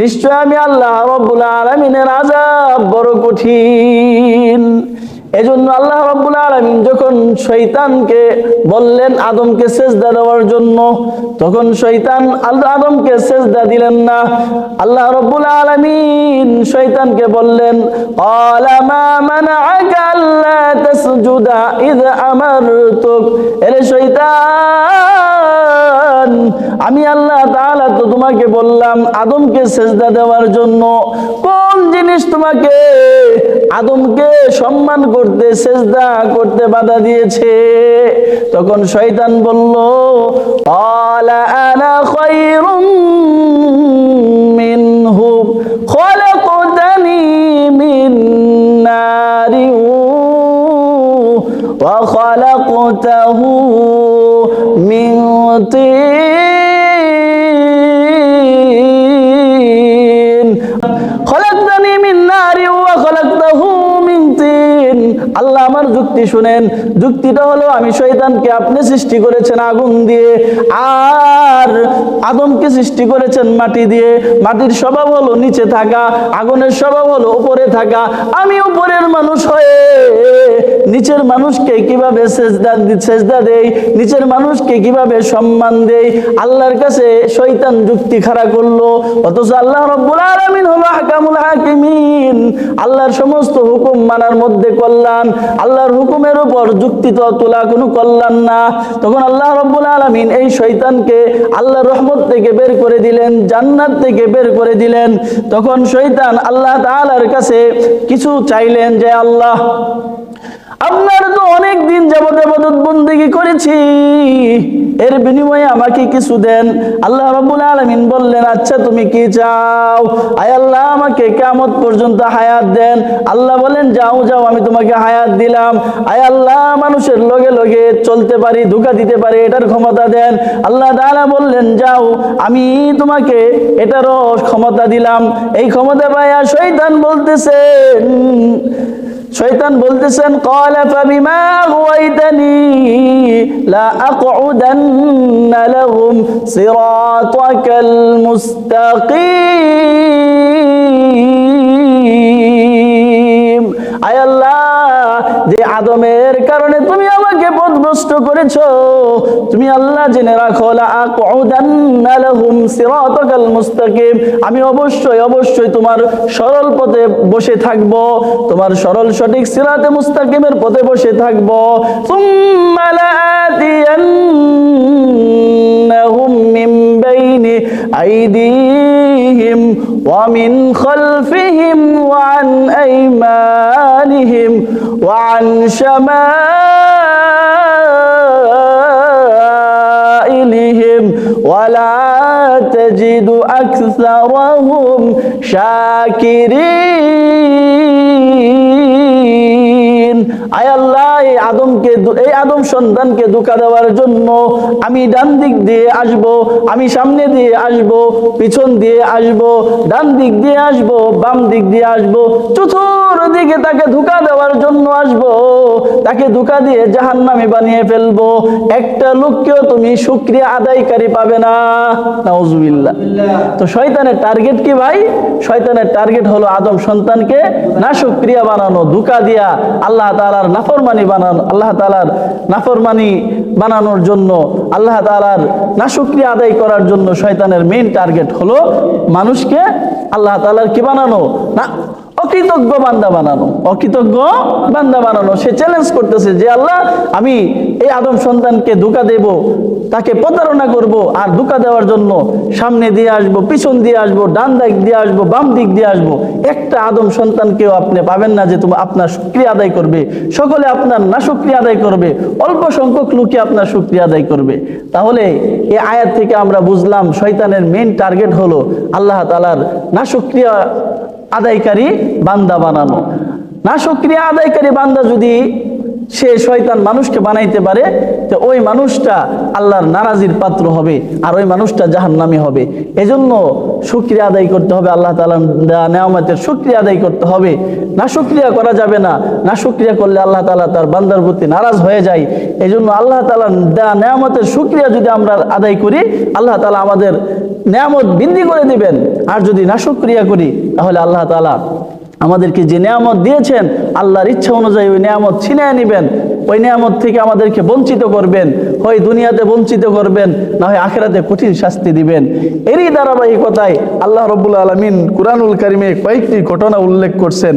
নিশ্চয় আমি আল্লাহ রব্বুল আলমিনের আজাব বড় কঠিন। এজন্য আল্লাহ রব্বুল আলমিন যখন শৈতানকে বললেন আদমকে সেজদা দেওয়ার জন্য, তখন শৈতান আল্লাহ আদমকে সেজদা দিলেন না। আল্লাহ রব্বুল আলমিন শৈতানকে বললেন শৈতান আমি আল্লাহ তাআলা তো তোমাকে বললাম আদমকে সেজদা দেওয়ার জন্য। কোন জিনিস তোমাকে আদমকে সম্মান করতে, সেজদা করতে বাধা দিয়েছে? তখন শয়তান বলল, আলা আনা খায়রুম وخلقته من طين خلقتني من نار وخلقته من طين আল্লাহ আমার যুক্তি শুনেন যুক্তিটা হলো আমি শয়তানকে আপনি সৃষ্টি করেছেন আগুন দিয়ে আর আদমকে সৃষ্টি করেছেন মাটি দিয়ে মাটির স্বভাব হলো নিচে থাকা আগুনের স্বভাব হলো উপরে থাকা আমি উপরের মানুষ হয়ে নিচের মানুষকে কীভাবে সেজদা সেজদা দেই, নিচের মানুষকে কীভাবে সম্মান দেই, আল্লাহর কাছে শয়তান যুক্তি খাড়া করল, অথচ আল্লাহ রব্বুল আলামিন হলো হাকামুল হাকিমিন। আল্লাহর সমস্ত হুকুম মানার মধ্যে কল্যাণ, আল্লাহর হুকুমের উপর যুক্তি তো তোলা কোনো কল্যাণ না। তখন আল্লাহ রব্বুল আলামিন এই শয়তানকে আল্লাহর রহমত থেকে বের করে দিলেন, জান্নাত থেকে বের করে দিলেন। তখন শয়তান আল্লাহ তাআলার কাছে কিছু চাইলেন যে, আল্লাহ আপনার তো অনেক দিন যাবত আবাদত বন্দেগি করেছি। এর বিনিময়ে আমাকে কিছু দেন। আল্লাহ রাব্বুল আলামিন বললেন আচ্ছা তুমি কি চাও? আয় আল্লাহ, আমাকে কিয়ামত পর্যন্ত হায়াত দেন। আল্লাহ বলেন, যাও যাও, আমি তোমাকে হায়াত দিলাম। আয় আল্লাহ, মানুষের লগে লগে চলতে পারি, ধোকা দিতে পারি, এটার ক্ষমতা দেন। আল্লাহ তাআলা বললেন, যাও, আমি তোমাকে এটারও ক্ষমতা দিলাম। এই ক্ষমতা পাইয়া শয়তান বলতেছেন শয়তান বলতেছেন কলা ফাবিমা গাওয়াইতানি লা আকউদান্না লাহুম সিরাতাকাল মুস্তাকিম আয় আল্লাহ যে আদমে পথভ্রষ্ট করেছ, তুমি আল্লাহ জেনে রাখো মুস্তাকিম। আমি অবশ্যই অবশ্যই তোমার সরল পথে বসে থাকব, তোমার সরল সঠিক সিরাতে মুস্তাকিমের পথে বসে থাকব। সুম্মা লাআতিয়ান্নাহুম মিন বাইনি আইদিহিম ওয়া মিন أكثرهم شاكرين আয় আদমকে এই আদম সন্তানকে ধোকা দেওয়ার জন্য আমি ডান দিক দিয়ে আসব, আমি সামনে দিয়ে আসব, পিছন দিয়ে আসব, ডান দিক দিয়ে আসব, বাম দিক দিয়ে আসব, চতুর্দিকে তাকে ধোকা দেওয়ার জন্য আসব, তাকে ধোকা দিয়ে জাহান্নামে বানিয়ে ফেলব। একটা লোককেও তুমি শুক্রিয়া আদায়কারী পাবে না। নাউজুবিল্লাহ। তো শয়তানের টার্গেট কি ভাই? শয়তানের টার্গেট হলো আদম সন্তানকে না শুক্রিয়া বানানো, ধোকা দিয়া আল্লাহ তাআলার নাফরমানি বানানো আল্লাহ তালার নাফরমানি বানানোর জন্য, আল্লাহ তালার নাশুক্রিয়া আদায় করার জন্য শয়তানের মেইন টার্গেট হলো মানুষকে আল্লাহ তালার কি বানানো? না অকৃতজ্ঞ বান্দা বানানো। অকৃতজ্ঞ বান্দা বানানো। সে চ্যালেঞ্জ করতেছে যে, আল্লাহ, আমি এই আদম সন্তানকে ধোকা দেব, তাকে প্রতারণা করব আর ধোকা দেওয়ার জন্য সামনে দিয়ে আসব, পিছন দিয়ে আসব, ডান দিক দিয়ে আসব, বাম দিক দিয়ে আসব। একটা আদম সন্তানকেও আপনি পাবেন না যে তুমি আপনার শুক্রিয়া আদায় করবে। সকলে আপনার না শুক্রিয়া আদায় করবে, অল্প সংখ্যক লোকে আপনার শুক্রিয়া আদায় করবে। তাহলে এই আয়াত থেকে আমরা বুঝলাম, শয়তানের মেইন টার্গেট হলো আল্লাহ তালার না শুক্রিয়া আদায়কারী বান্দা বানানো। না সক্রিয়া আদায়কারী বান্দা যদি সে শয়তান মানুষকে বানাইতে পারে, তো ওই মানুষটা আল্লাহর নারাজির পাত্র হবে আর ওই মানুষটা জাহান্নামী হবে। এজন্য শুক্রিয়া আদায় করতে হবে আল্লাহ তালা নেয়ামতের শুক্রিয়া আদায় করতে হবে। না শুক্রিয়া করা যাবে না না শুক্রিয়া করলে আল্লাহ তালা তার বান্দার প্রতি নারাজ হয়ে যায়। এই জন্য আল্লাহ তালা দেয়া নেয়ামতের শুক্রিয়া যদি আমরা আদায় করি, আল্লাহ তালা আমাদের নেয়ামত বৃদ্ধি করে দিবেন। আর যদি না শুক্রিয়া করি, তাহলে আল্লাহ তালা আমাদেরকে যে নিয়ামত দিয়েছেন, আল্লাহর ইচ্ছা অনুযায়ী ওই নিয়ামত ছিনিয়ে নেবেন, ওই নিয়ামত থেকে আমাদেরকে বঞ্চিত করবেন, হয় দুনিয়াতে বঞ্চিত করবেন, না হয় আখেরাতে কঠিন শাস্তি দিবেন। এরই ধারাবাহিকতায় আল্লাহ রবুল্লা আলমিন কুরআনুল কারিমে কয়েকটি ঘটনা উল্লেখ করছেন।